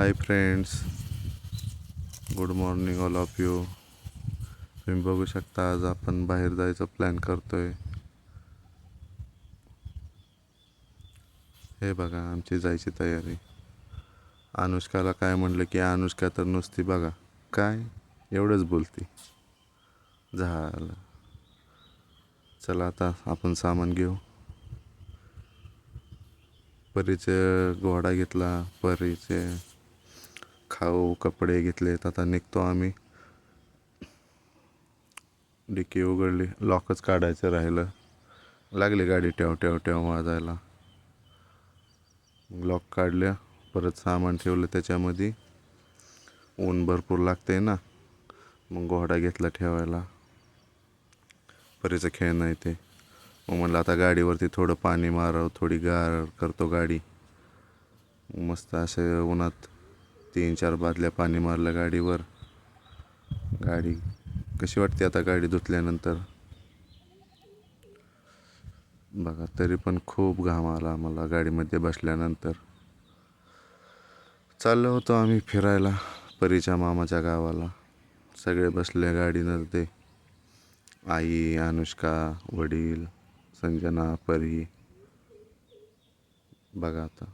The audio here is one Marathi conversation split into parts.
Hi friends good morning all of you तुम्ही बघू शकता आज आपण बाहेर जायचं प्लॅन करतोय. हे बघा आमची जायची तयारी. अनुष्काला काय म्हटलं की अनुष्का तर नुसती बघा. काय? एवढंच बोलती. झालं. चला आता आपण सामान घेऊ. परीचे घोडा घेतला परीचे खाऊ कपडे घेतलेत आता निघतो आम्ही. डिकी उघडली लॉकच काढायचं राहिलं. लागली गाडी ठेव ठेव ठेव वाजायला. लॉक काढल्या परत सामान ठेवलं त्याच्यामध्ये. ऊन भरपूर लागते ना. मग घोडा घेतला ठेवायला. परीचं खेळ नाही ते. मग म्हटलं आता गाडीवरती थोडं पाणी मारावं थोडी गार करतो गाडी. मस्त असे उन्हात तीन चार बादल्या पाणी मारलं गाडीवर. गाडी कशी वाटते आता गाडी धुतल्यानंतर? बघा तरी पण खूप घाम आला आम्हाला गाडीमध्ये बसल्यानंतर. चाललो होतो आम्ही फिरायला परीच्या मामाच्या गावाला. सगळे बसले गाडीनं ते. आई अनुष्का वडील संजना परी. बघा आता.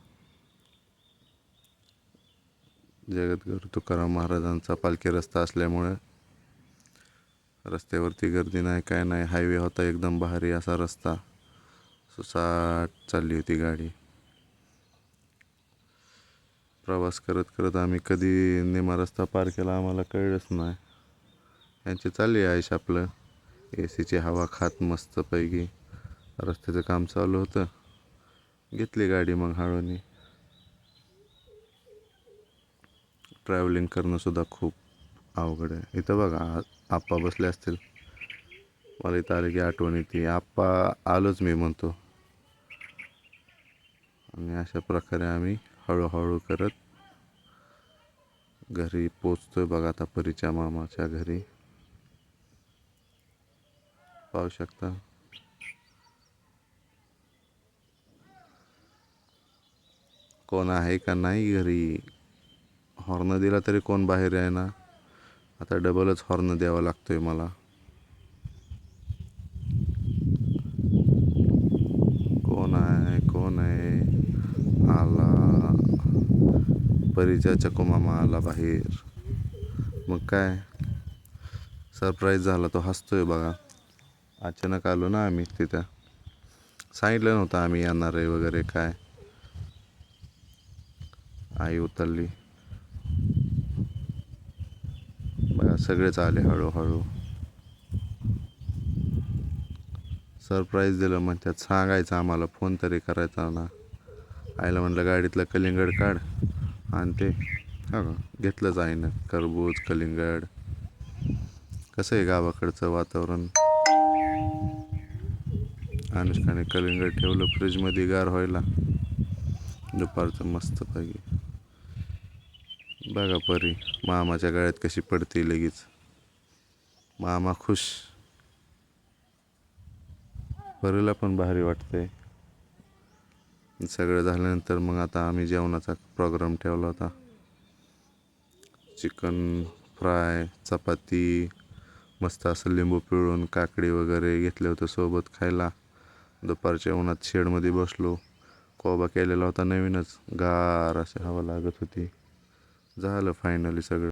जगद्गुरु तुकाराम महाराजांचा पालखी रस्ता असल्यामुळे रस्त्यावरती गर्दी नाही काय नाही. हायवे होता एकदम भारी असा रस्ता. सुसाट चालली होती गाडी. प्रवास करत करत आम्ही कधी निमा रस्ता पार केला आम्हाला कळलंच नाही. यांची चालली आयुष आपलं. ए सीची हवा खात मस्तपैकी रस्त्याचं काम चालू होतं. घेतली गाडी मग हळूनी. ट्रॅव्हलिंग करणंसुद्धा खूप अवघड आहे. इथं बघा आप्पा बसले असतील. मला इथं आले की आठवण येते. आप्पा आलोच मी म्हणतो. आणि अशा प्रकारे आम्ही हळूहळू करत घरी पोचतोय बघा आता परीच्या मामाच्या घरी. पाहू शकता. कोण आहे का नाही घरी? हॉर्न दिला तरी कोण बाहेर आहे ना आता डबलच हॉर्न द्यावा आहे मला. कोण आहे? कोण आहे? आला. परीच्या चकोमामा आला बाहेर. मग काय? सरप्राईज झाला तो हसतोय बघा. अचानक आलो ना आम्ही तिथं. सांगितलं नव्हतं आम्ही येणार आहे वगैरे काय. आई उतरली बघा सगळेच आले हळूहळू. सरप्राईज दिलं म्हणतात सांगायचं आम्हाला फोन तरी करायचा ना. आईला म्हणलं गाडीतलं कलिंगड काढ. आणि ते हा का घेतलंच आईनं खरबूज कलिंगड. कसं आहे गावाकडचं वातावरण? अनुष्काने कलिंगड ठेवलं फ्रीजमध्ये गार व्हायला. दुपारचं मस्त पाहिजे बघा परी मामाच्या गळ्यात कशी पडते लगेच. मामा खुश. परीला पण भारी वाटतंय. सगळं झाल्यानंतर मग आता आम्ही जेवणाचा प्रोग्राम ठेवला होता. चिकन फ्राय चपाती मस्त असं लिंबू पिळून काकडी वगैरे घेतलं होतं सोबत खायला. दुपारच्या उन्हात शेडमध्ये बसलो. कोबा केलेला होता नवीनच. गार अशी हवा लागत होती. झालं फायनली सगळं.